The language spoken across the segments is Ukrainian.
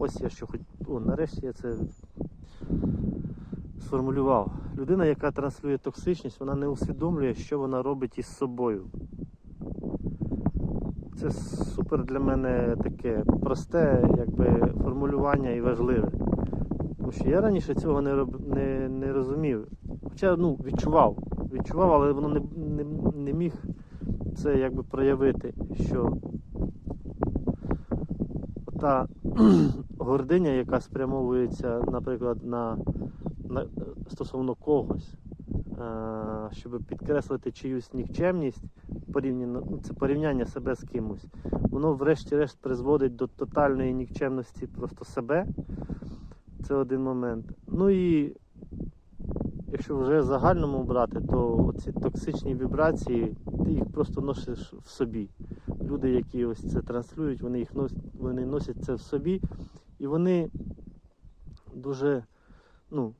ось я що хоч. О, нарешті я це сформулював. Людина, яка транслює токсичність, вона не усвідомлює, що вона робить із собою. Це супер для мене таке просте якби, формулювання і важливе. Тому що я раніше цього не, роб... не, не розумів. Хоча ну, відчував, відчував, але воно не, не, не міг це якби проявити, що та гординя, яка спрямовується, наприклад, на, на стосовно когось, е, щоб підкреслити чиюсь нікчемність, порівняно, ну, це порівняння себе з кимось, воно врешті-решт призводить до тотальної нікчемності просто себе. Це один момент. Ну і якщо вже в загальному брати, то ці токсичні вібрації, ти їх просто носиш в собі. Люди, які ось це транслюють, вони їх носять, вони носять це в собі, і вони дуже, ну,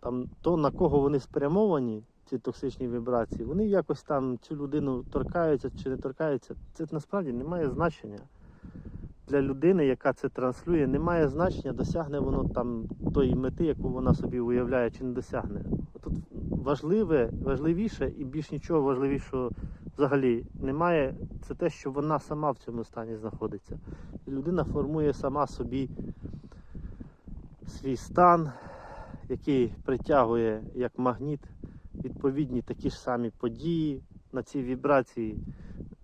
там, то на кого вони спрямовані, ці токсичні вібрації, вони якось там цю людину торкаються чи не торкаються. Це насправді не має значення. Для людини, яка це транслює, немає значення, досягне воно там тої мети, яку вона собі уявляє, чи не досягне. Тут важливе, важливіше і більш нічого важливішого взагалі немає. Це те, що вона сама в цьому стані знаходиться. Людина формує сама собі свій стан, який притягує як магніт відповідні такі ж самі події на ці вібрації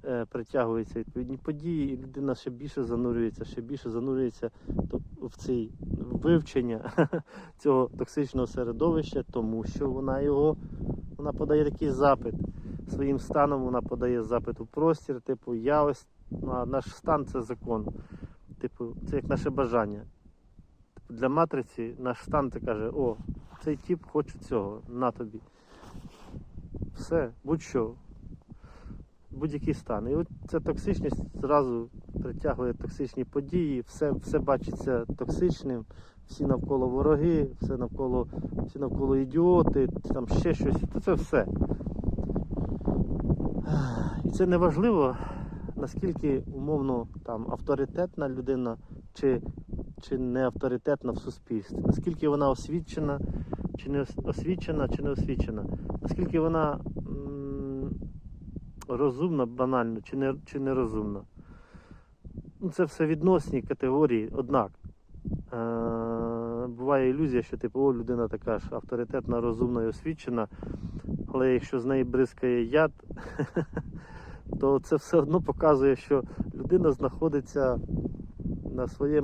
е, притягуються відповідні події, і людина ще більше занурюється, ще більше занурюється в цей вивчення цього токсичного середовища, тому що вона його вона подає такий запит. Своїм станом вона подає запит у простір, типу, я ось ну, наш стан це закон. Типу, це як наше бажання. Типу, для матриці наш стан це каже, о, цей тип хоче цього, на тобі. Все, будь-що будь-який стан. І от ця токсичність зразу притягує токсичні події, все, все бачиться токсичним, всі навколо вороги, все навколо, всі навколо ідіоти, там ще щось. Та Це все. І це не важливо, наскільки умовно там авторитетна людина чи, чи не авторитетна в суспільстві, наскільки вона освічена, чи не освічена, чи не освічена, наскільки вона м, розумна, банально, чи не, чи не розумна. Ну, це все відносні категорії, однак. Буває ілюзія, що типу, о, людина така ж авторитетна, розумна і освічена, але якщо з неї бризкає яд, то це все одно показує, що людина знаходиться на своєму